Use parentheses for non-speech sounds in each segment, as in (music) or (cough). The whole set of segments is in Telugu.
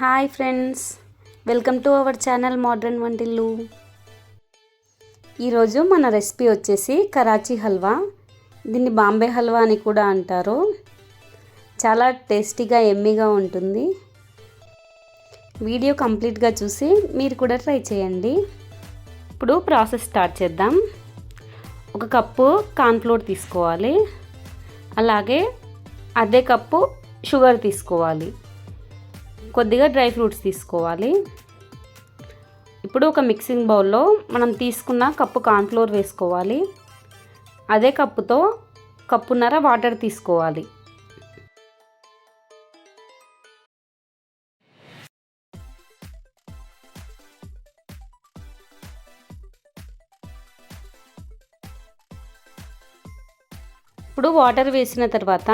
Hi friends welcome to our channel modern వంటిల్లు. ఈరోజు మన రెసిపీ వచ్చేసి కరాచీ హల్వా. దీన్ని బాంబే హల్వా అని కూడా అంటారు. చాలా టేస్టీగా ఎమ్మీగా ఉంటుంది. వీడియో కంప్లీట్గా చూసి మీరు కూడా ట్రై చేయండి. ఇప్పుడు ప్రాసెస్ స్టార్ట్ చేద్దాం. ఒక కప్పు కార్న్ఫ్లోర్ తీసుకోవాలి. అలాగే అదే కప్పు షుగర్ తీసుకోవాలి. కొద్దిగా డ్రై ఫ్రూట్స్ తీసుకోవాలి. ఇప్పుడు ఒక మిక్సింగ్ బౌల్లో మనం తీసుకున్న కప్పు కార్న్ఫ్లోర్ వేసుకోవాలి. అదే కప్పుతో కప్పున్నర వాటర్ తీసుకోవాలి. ఇప్పుడు వాటర్ వేసిన తర్వాత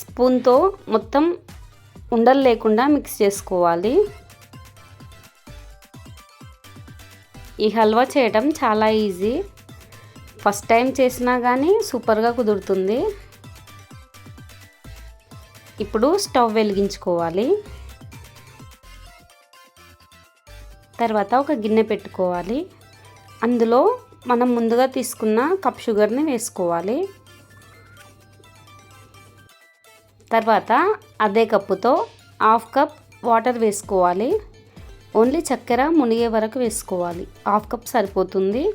స్పూన్తో మొత్తం ఉండలు లేకుండా మిక్స్ చేసుకోవాలి. ఈ హల్వా చేయటం చాలా ఈజీ. ఫస్ట్ టైం చేసినా కానీ సూపర్గా కుదురుతుంది. ఇప్పుడు స్టవ్ వెలిగించుకోవాలి. తర్వాత ఒక గిన్నె పెట్టుకోవాలి. అందులో మనం ముందుగా తీసుకున్న కప్ షుగర్ని వేసుకోవాలి. తర్వాత అదే కప్పుతో హాఫ్ కప్ వాటర్ వేసుకోవాలి. ఓన్లీ చక్కెర మునిగే వరకు వేసుకోవాలి. హాఫ్ కప్ సరిపోతుంది.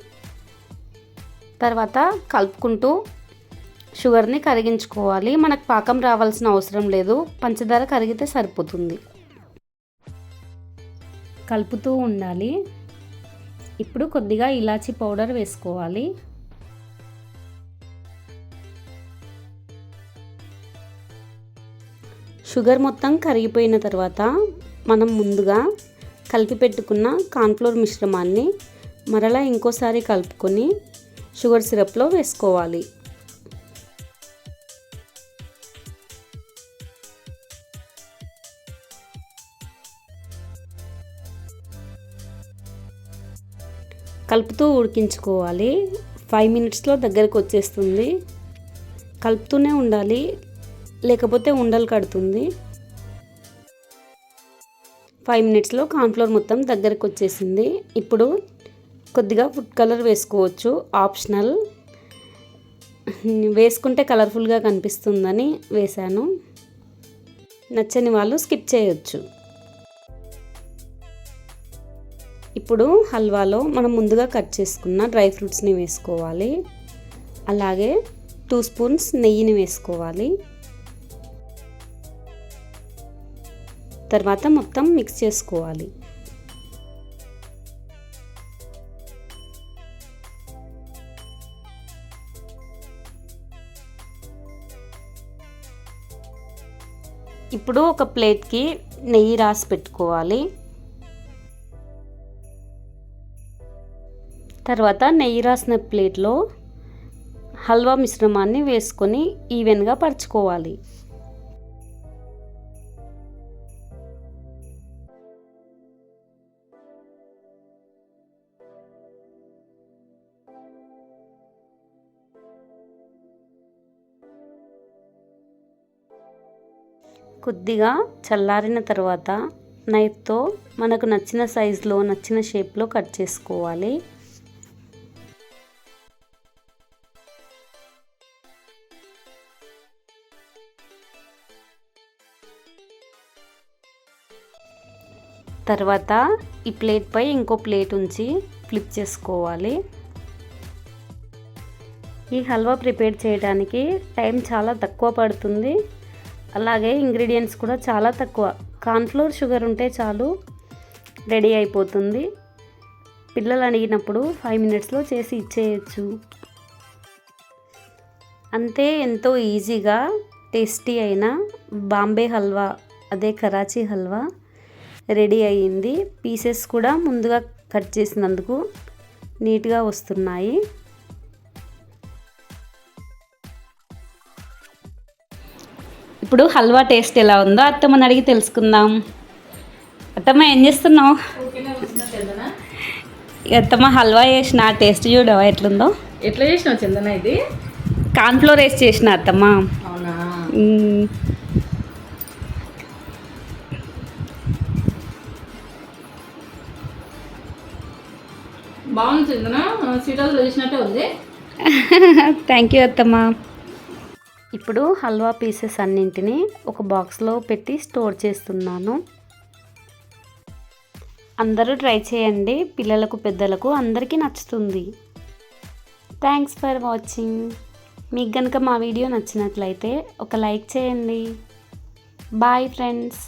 తర్వాత కలుపుకుంటూ షుగర్ని కరిగించుకోవాలి. మనకు పాకం రావాల్సిన అవసరం లేదు. పంచదార కరిగితే సరిపోతుంది. కలుపుతూ ఉండాలి. ఇప్పుడు కొద్దిగా ఇలాచీ పౌడర్ వేసుకోవాలి. షుగర్ మొత్తం కరిగిపోయిన తర్వాత మనం ముందుగా కలిపి పెట్టుకున్న కాన్ఫ్లోర్ మిశ్రమాన్ని మరలా ఇంకోసారి కలుపుకొని షుగర్ సిరప్లో వేసుకోవాలి. కలుపుతూ ఉడికించుకోవాలి. ఫైవ్ మినిట్స్లో దగ్గరకు వచ్చేస్తుంది. కలుపుతూనే ఉండాలి. లేకపోతే ఉండలు కడుతుంది. ఫైవ్ మినిట్స్లో కార్న్ఫ్లోర్ మొత్తం దగ్గరకు వచ్చేసింది. ఇప్పుడు కొద్దిగా ఫుడ్ కలర్ వేసుకోవచ్చు. ఆప్షనల్. వేసుకుంటే కలర్ఫుల్గా కనిపిస్తుందని వేశాను. నచ్చని వాళ్ళు స్కిప్ చేయొచ్చు. ఇప్పుడు హల్వాలో మనం ముందుగా కట్ చేసుకున్న డ్రై ఫ్రూట్స్ని వేసుకోవాలి. అలాగే టూ స్పూన్స్ నెయ్యిని వేసుకోవాలి. తర్వాత మొత్తం మిక్స్ చేసుకోవాలి. ఇప్పుడు ఒక ప్లేట్కి నెయ్యి రాసి పెట్టుకోవాలి. తర్వాత నెయ్యి రాసిన ప్లేట్లో హల్వా మిశ్రమాన్ని వేసుకొని ఈవెన్గా పరుచుకోవాలి. కొద్దిగా చల్లారిన తర్వాత నైఫ్తో మనకు నచ్చిన సైజులో నచ్చిన షేప్లో కట్ చేసుకోవాలి. తర్వాత ఈ ప్లేట్పై ఇంకో ప్లేట్ ఉంచి ఫ్లిప్ చేసుకోవాలి. ఈ హల్వా ప్రిపేర్ చేయడానికి టైం చాలా తక్కువ పడుతుంది. అలాగే ఇంగ్రీడియంట్స్ కూడా చాలా తక్కువ. కార్న్ఫ్లోర్ షుగర్ ఉంటే చాలు రెడీ అయిపోతుంది. పిల్లలు అడిగినప్పుడు ఫైవ్ మినిట్స్లో చేసి ఇచ్చేయచ్చు. అంతే ఎంతో ఈజీగా టేస్టీ అయిన బాంబే హల్వా అదే కరాచీ హల్వా రెడీ అయ్యింది. పీసెస్ కూడా ముందుగా కట్ చేసినందుకు నీట్గా వస్తున్నాయి. ఇప్పుడు హల్వా టేస్ట్ ఎలా ఉందో అత్తమ్మని అడిగి తెలుసుకుందాం. అత్తమ్మ ఏం చేస్తున్నావు? అత్తమ్మ హల్వా చేసిన టేస్ట్ చూడవా? ఎట్లుందో? ఎట్లా చేసినావు చందన ఇది? కార్న్ఫ్లోర్ వేసి చేసిన అత్తమ్మ. బాగుంది చందన? సీటాలు చేసినట్టే ఉంది. (laughs) థ్యాంక్ యూ అత్తమ్మ. ఇప్పుడు హల్వా పీసెస్ అన్నింటినీ ఒక బాక్స్లో పెట్టి స్టోర్ చేస్తున్నాను. అందరూ ట్రై చేయండి. పిల్లలకు పెద్దలకు అందరికీ నచ్చుతుంది. Thanks for watching. మీకు కనుక మా వీడియో నచ్చినట్లయితే ఒక లైక్ చేయండి. Bye friends.